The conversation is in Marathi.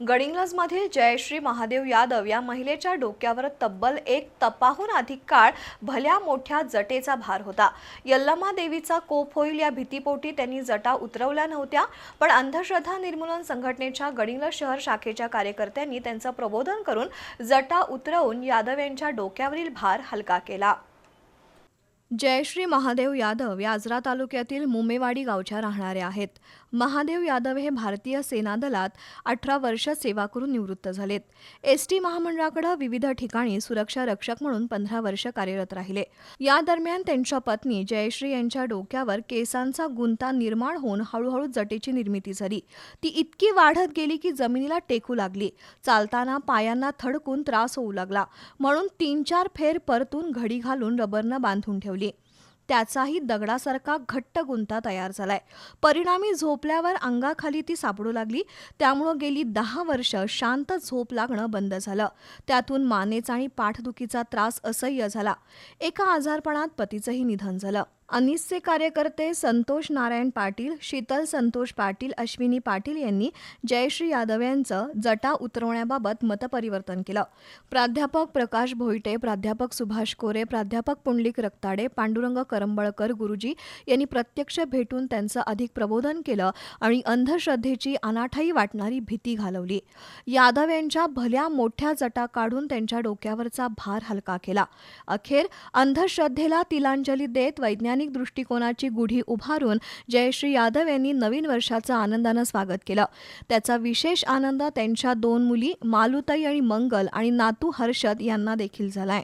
गडिंग्लजमधील जयश्री महादेव यादव या महिलेच्या डोक्यावर तब्बल एक तपाहून अधिक काळ भल्या मोठ्या जटेचा भार होता. यल्लमा देवीचा कोप होईल या भीतीपोटी त्यांनी जटा उतरवल्या नव्हत्या पण अंधश्रद्धा निर्मूलन संघटनेच्या गडिंग्लज शहर शाखेच्या कार्यकर्त्यांनी त्यांचं प्रबोधन करून जटा उतरवून यादव यांच्या डोक्यावरील भार हलका केला. जयश्री महादेव यादव या आजरा तालुक्यातील मुमेवाडी गावच्या राहणाऱ्या आहेत. महादेव यादव हे भारतीय सेना दलात अठरा वर्ष सेवा करून निवृत्त झालेत. एस टी महामंडळाकडे विविध ठिकाणी सुरक्षा रक्षक म्हणून पंधरा वर्ष कार्यरत राहिले. या दरम्यान त्यांच्या पत्नी जयश्री यांच्या डोक्यावर केसांचा गुंता निर्माण होऊन हळूहळू जटेची निर्मिती झाली. ती इतकी वाढत गेली की जमिनीला टेकू लागली. चालताना पायांना थडकून त्रास होऊ लागला. म्हणून तीन चार फेर परतून घडी घालून रबरनं बांधून ठेवली. त्याचाही दगडासारखा घट्ट गुंता तयार झालाय. परिणामी झोपल्यावर अंगाखाली ती सापडू लागली. त्यामुळं गेली दहा वर्ष शांत झोप लागणं बंद झालं. त्यातून मानेचा आणि पाठदुखीचा त्रास असह्य झाला. एका आजारपणात पतीचंही निधन झालं. अनिसचे कार्यकर्ते संतोष नारायण पाटील शीतल संतोष पाटील अश्विनी पाटील यांनी जयश्री यादव यांचं जटा उतरवण्याबाबत मतपरिवर्तन केलं. प्राध्यापक प्रकाश भोईटे प्राध्यापक सुभाष कोरे प्राध्यापक पुंडलिक रक्ताडे पांडुरंग करंबळकर गुरुजी यांनी प्रत्यक्ष भेटून त्यांचं अधिक प्रबोधन केलं आणि अंधश्रद्धेची अनाठाई वाटणारी भीती घालवली. यादव यांच्या भल्या मोठ्या जटा काढून त्यांच्या डोक्यावरचा भार हलका केला. अखेर अंधश्रद्धेला तिलांजली देत वैज्ञानिक वैज्ञानिक दृष्टिकोनाची गुढी उभारून जयश्री यादव यांनी नवीन वर्षाचं आनंदानं स्वागत केलं. त्याचा विशेष आनंद त्यांच्या दोन मुली मालुताई आणि मंगल आणि नातू हर्षद यांना देखील झालाय.